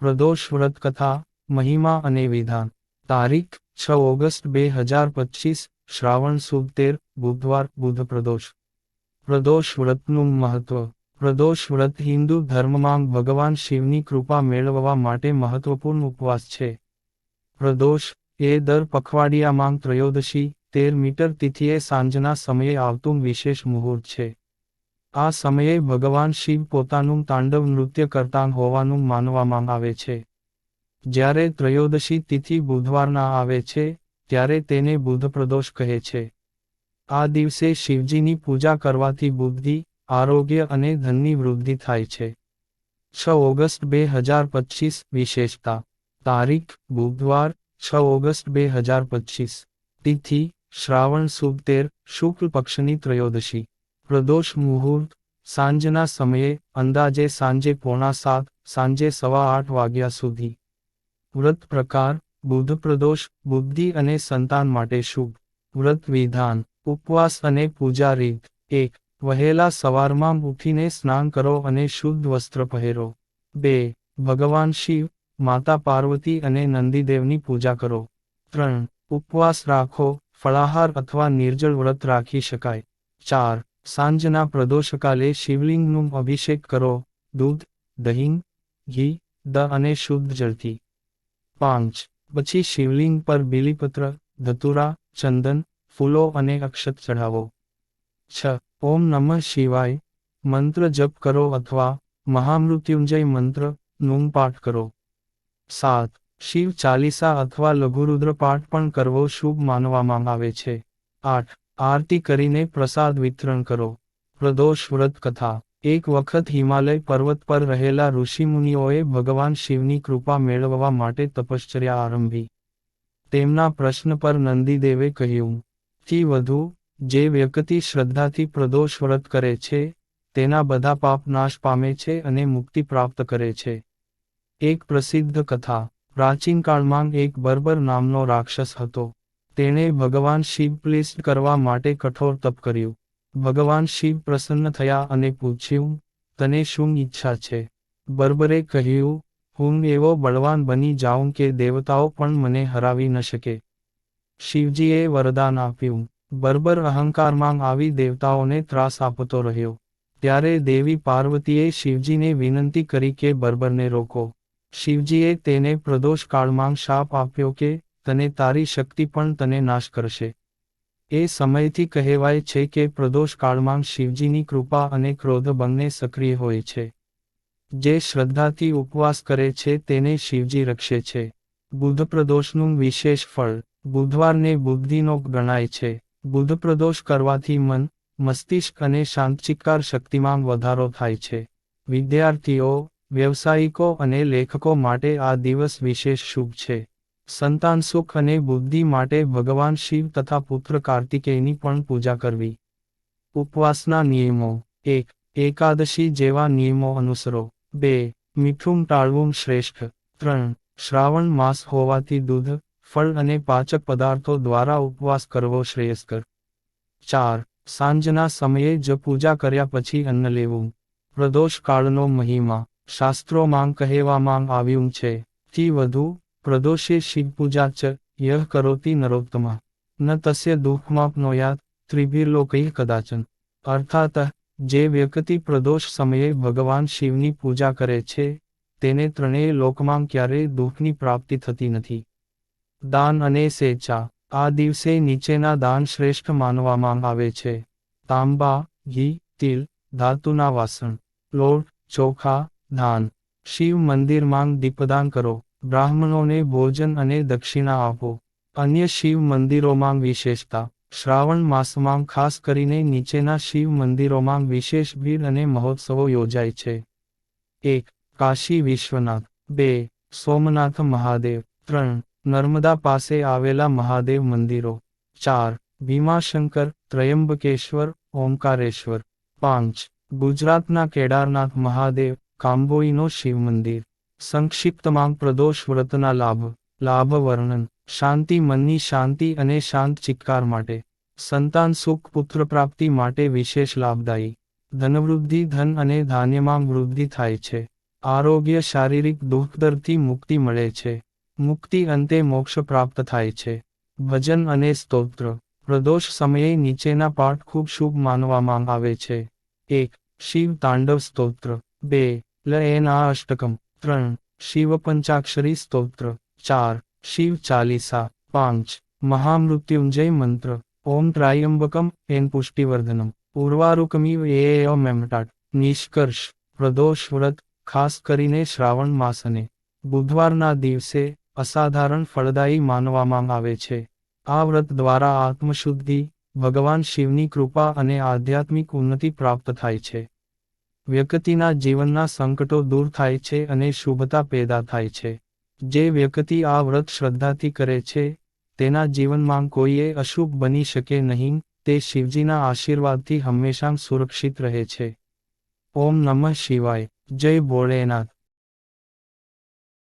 પ્રદોષ વ્રત કથા મહિમા અને વિધાન. તારીખ, છ ઓગસ્ટ બે હજાર પચીસ, શ્રાવણ સુદ તેર, બુધવાર બુધ પ્રદોષ. પ્રદોષ વ્રતનું મહત્વ. પ્રદોષ વ્રત હિન્દુ ધર્મમાં ભગવાન શિવની કૃપા મેળવવા માટે મહત્વપૂર્ણ ઉપવાસ છે. પ્રદોષ, એ દર પખવાડિયામાં ત્રયોદશી, તેર મીટર તિથિએ સાંજના સમયે આવતું વિશેષ મુહૂર્ત છે. આ સમયે ભગવાન શિવ પોતાનું તાંડવ નૃત્ય કરતા હોવાનું માનવામાં આવે છે. જ્યારે ત્રયોદશી તિથિ બુધવારના આવે છે, ત્યારે તેને બુધ પ્રદોષ કહે છે. આ દિવસે શિવજીની પૂજા કરવાથી બુદ્ધિ, આરોગ્ય અને ધનની વૃદ્ધિ થાય છે. છ ઓગસ્ટ બે હજાર પચીસ વિશેષતા. તારીખ, બુધવાર, છ ઓગસ્ટ બે હજાર પચીસ. તિથિ, શ્રાવણ સુદ તેર, શુક્લ પક્ષની ત્રયોદશી. પ્રદોષ મુહૂર્ત, સાંજના સમયે, અંદાજે સાંજે પોણા સાત, સાંજે સવા આઠ વાગ્યા સુધી. વ્રત પ્રકાર, બુધ પ્રદોષ, બુદ્ધિ અને સંતાન માટે શુભ. વ્રત વિધાન, ઉપવાસ અને પૂજા રીત. એક, વહેલા સવારમાં ઉઠીને સ્નાન કરો અને શુદ્ધ વસ્ત્ર પહેરો. બે, ભગવાન શિવ, માતા પાર્વતી અને નંદીદેવની પૂજા કરો. ત્રણ, ઉપવાસ રાખો, ફળાહાર અથવા નિર્જળ વ્રત રાખી શકાય. ચાર સાંજના પ્રદોષકાલે શિવલિંગનું અભિષેક કરો. દૂધ, દહીં, ઘી, દ અને શુદ્ધ જળથી. પાંચ. પછી શિવલિંગ પર બિલીપત્ર, ધતુરા, ચંદન, ફૂલો અને અક્ષત ચઢાવો. છ. ઓમ નમઃ શિવાય. મંત્ર જપ કરો અથવા મહામૃત્યુંજય મંત્ર, નું પાઠ કરો. સાત. શિવ ચાલીસા અથવા લઘુરુદ્ર પાઠ પણ કરવો શુભ માનવામાં આવે છે. આઠ. આરતી કરીને પ્રસાદ વિતરણ કરો. પ્રદોષ વ્રત કથા. એક વખત હિમાલય પર્વત પર રહેલા ઋષિમુનિઓએ ભગવાન શિવની કૃપા મેળવવા માટે તપશ્ચર્યા આરંભી. તેમના પ્રશ્ન પર નંદીદેવે કહ્યું, થી વધુ, જે વ્યક્તિ શ્રદ્ધાથી પ્રદોષ વ્રત કરે છે, તેના બધા પાપ નાશ પામે છે અને મુક્તિ પ્રાપ્ત કરે છે. એક પ્રસિદ્ધ કથા. પ્રાચીન કાળમાં એક બર્બર નામનો રાક્ષસ હતો. તેણે ભગવાન શિવ પ્લિસ્ટ કરવા માટે કઠોર તપ કર્યું. ભગવાન શિવ પ્રસન્ન થયા અને પૂછ્યું, તને શું ઈચ્છા છે? બર્બરે કહ્યું, હું એવો બળવાન બની જાઉં કે દેવતાઓ પણ મને હરાવી ન શકે. શિવજીએ વરદાન આપ્યું. બર્બર અહંકારમાં આવી દેવતાઓને ત્રાસ આપતો રહ્યો. ત્યારે દેવી પાર્વતીએ શિવજીને વિનંતી કરી કે બર્બરને રોકો. શિવજીએ તેને પ્રદોષ કાળમાં શાપ આપ્યો કે તને તારી શક્તિ પણ તને નાશ કરશે. એ સમયથી કહેવાય છે કે પ્રદોષ કાળમાં શિવજીની કૃપા અને ક્રોધ બંને સક્રિય હોય છે. જે શ્રદ્ધાથી ઉપવાસ કરે છે તેને શિવજી રક્ષે છે. બુધ પ્રદોષનું વિશેષ ફળ, બુધવારને બુદ્ધિનો ગણાય છે. બુધ પ્રદોષ કરવાથી મન, મસ્તિષ્ક અને શાંતચિક્કાર શક્તિમાં વધારો થાય છે. વિદ્યાર્થીઓ, વ્યવસાયિકો અને લેખકો માટે આ દિવસ વિશેષ શુભ છે. સંતાન સુખ અને બુદ્ધિ માટે ભગવાન શિવ તથા પુત્ર કાર્તિકેયની પણ પૂજા કરવી. ઉપવાસના નિયમો. એક, એકાદશી જેવા નિયમો અનુસરો. બે, મીઠું ટાળવું શ્રેષ્ઠ. ત્રણ, શ્રાવણ માસ હોવાથી દૂધ, ફળ અને પાચક પદાર્થો દ્વારા ઉપવાસ કરવો શ્રેયસ્કર. ચાર, સાંજના સમયે જ પૂજા કર્યા પછી અન્ન લેવું. પ્રદોષ કાળનો મહિમા. શાસ્ત્રોમાં કહેવામાં આવ્યું છે, થી વધુ પ્રદોષે શિવપૂજા ચ યહ કરોતિ નરોત્તમા. ન તસ્ય દુઃખમાપનોયાત ત્રિભિર્લોકૈઃ કદાચન. અર્થાત, જે વ્યક્તિ પ્રદોષ સમયે ભગવાન શિવની પૂજા કરે છે, તેને ત્રણેય લોકમાં ક્યારેય દુઃખની પ્રાપ્તિ થતી નથી. દાન અને સેચા, આ દિવસે નીચેના દાન શ્રેષ્ઠ માનવામાં આવે છે. તાંબા, ઘી, તિલ, ધાતુના વાસણ, લોટ, ચોખા દાન શિવ મંદિરમાં દીપદાન કરો. બ્રાહ્મણોને ભોજન અને દક્ષિણા આપો. અન્ય શિવ મંદિરોમાં વિશેષતા. શ્રાવણ માસમાં ખાસ કરીને નીચેના શિવ મંદિરોમાં વિશેષ ભીડ અને મહોત્સવો યોજાય છે. એક, કાશી વિશ્વનાથ. બે, સોમનાથ મહાદેવ. ત્રણ, નર્મદા પાસે આવેલા મહાદેવ મંદિરો. ચાર, ભીમાશંકર, ત્રયંબકેશ્વર, ઓમકારેશ્વર. પાંચ, ગુજરાતના કેદારનાથ મહાદેવ કાંબોઈનો શિવ મંદિર. સંક્ષિપ્તમાં પ્રદોષ વ્રતના લાભ લાભ વર્ણન, શાંતિ મનની શાંતિ અને શાંત ચિત્કાર માટે, સંતાન સુખ પુત્ર પ્રાપ્તિ માટે વિશેષ લાભદાયી, ધનવૃદ્ધિ ધન અને ધાન્યમાં વૃદ્ધિ થાય છે, આરોગ્ય શારીરિક દુઃખદરથી મુક્તિ મળે છે, મુક્તિ અંતે મોક્ષ પ્રાપ્ત થાય છે, ભજન અને સ્તોત્ર, પ્રદોષ સમયે નીચેના પાઠ ખૂબ શુભ માનવામાં આવે છે, એક, શિવ તાંડવ સ્તોત્ર, બે એન અષ્ટકમ ત્રણ, શિવ પંચાક્ષરી સ્તોત્ર, ચાર, શિવ ચાલીસા, પાંચ, મહામૃત્યુંજય મંત્ર, ઓમ ત્રાયંબકમ એન પુષ્ટિવર્ધનમ ઉર્વારુકમિવ એ મેમટાટ નિષ્કર્ષ, પ્રદોષ વ્રત, ખાસ કરીને શ્રાવણ માસને, બુધવારના દિવસે અસાધારણ ફળદાયી માનવામાં આવે છે. આ વ્રત દ્વારા આત્મશુદ્ધિ, ભગવાન શિવની કૃપા અને આધ્યાત્મિક ઉન્નતિ પ્રાપ્ત થાય છે. વ્યક્તિના જીવનના સંકટો દૂર થાય છે અને શુભતા પેદા થાય છે. જે વ્યક્તિ આ વ્રત શ્રદ્ધાથી કરે છે, તેના જીવનમાં કોઈએ અશુભ બની શકે નહીં, તે શિવજીના આશીર્વાદથી હંમેશા સુરક્ષિત રહે છે. ઓમ નમઃ શિવાય. જય ભોળેનાથ.